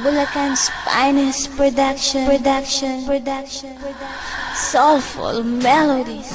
Bulacan's finest production, production, production, production. Soulful melodies.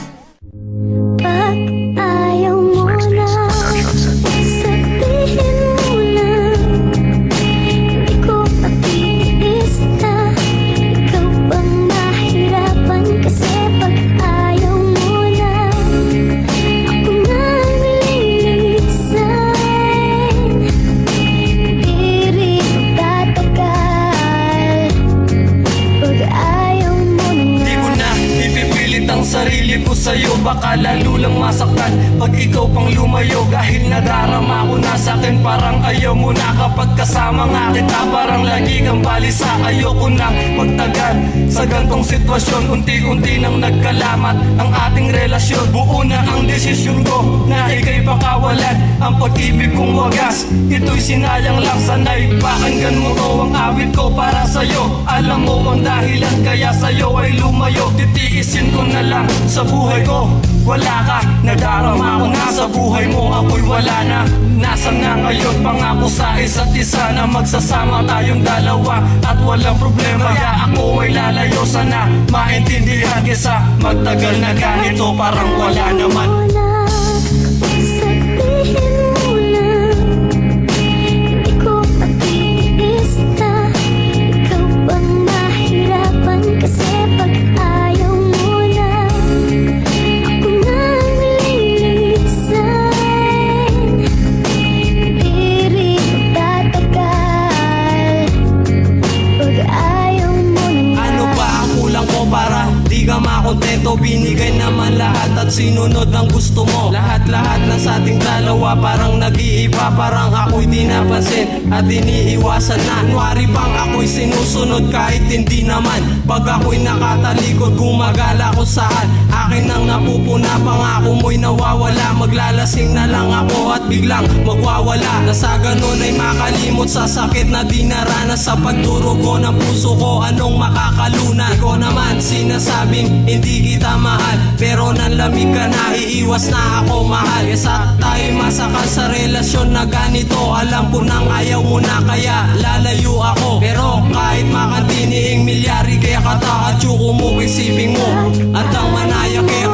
Sarili ko sa'yo. Baka lalo lang masaktan Pag ikaw pang lumayo. Dahil nadarama ko na sa'kin Parang ayaw mo na kapag kasama nga kita. Parang lagi kang balisa Ayoko nang magtagal. Sa gantong sitwasyon Unti-unti nang nagkalamat Ang ating relasyon. Buo na ang desisyon ko Na ika'y pakawalan. Ang pag-ibig kong wagas Ito'y sinayang lang. Sanay Pakinggan mo to ang awit ko para sa'yo. Alam mo ang dahilan kaya sa'yo ay lumayo. Titiisin ko na lang sa buhay ko. Wala ka, nadarama ko na sa buhay mo. Ako'y wala na Nasaan na ngayon? Pangako sa isa't isa Na magsasama tayong dalawa At walang problema. Kaya ako ay lalayo sana Maintindihan kesa magtagal na ganito. Parang wala naman. Sabihin ka makontento Binigay naman lahat at sinunod ang gusto mo. Lahat-lahat na sa ating dalawa parang nag-iiba Parang ako'y di napansin at iniiwasan na. Kunwari pang ako'y sinusunod kahit hindi naman? Pag ako'y nakatalikod gumagala ko saan? Akin ang napupuna pangako mo'y nawawala. Maglalasing na lang ako at biglang magwawala. Na sa ganun ay makalimot sa sakit na di naranas Sa pagdurugo ng puso ko. Anong makakaluna Ikaw naman sinasabing hindi kita mahal. Pero nanlamig ka na iiwas na ako mahal. Kesa tayo masakal sa relasyon na ganito. Alam ko nang ayaw mo na kaya lalayo ako. Pero kahit makantiniing milyari kaya kata at yuko mo isipin mo. At ang manaya kaya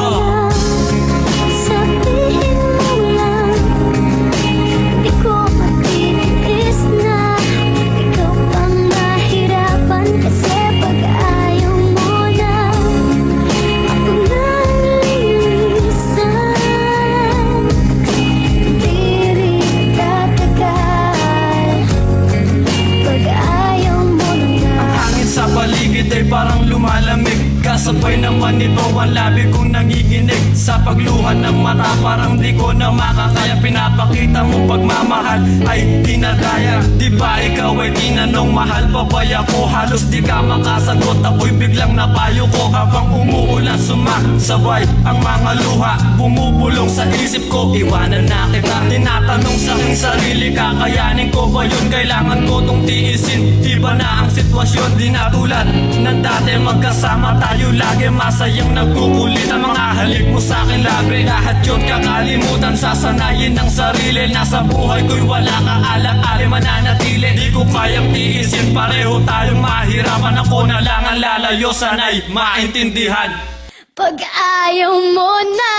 ay parang lumalamig. Kasabay naman ito ang labi kong nangiginig Sa pagluhan ng mata parang di ko na makakaya. Pinapakita mo pagmamahal ay dinadaya Di ba ikaw ay tinanong mahal pa ba ako? Halos di ka makasagot. Ako'y biglang napayo ko Habang sumasabay ang mga luha Bumubulong sa isip ko. Iwanan na kita Tinatanong sa aking sarili. Kakayanin ko ba yun? Kailangan ko tong tiisin. Iba na ang sitwasyon di na tulad ng dati. Magkasama tayo lagi masayang nagkukulit. Ang mga halik mo sa akin labi. Lahat yun kakalimutan. Sasanayin ng sarili. Nasa buhay ko'y wala ka ala-ali mananatili Di ko kayang tiisin. Pareho tayong mahirapan. Ako na lang ang lalayo. Sana'y maintindihan Pag ayaw mo na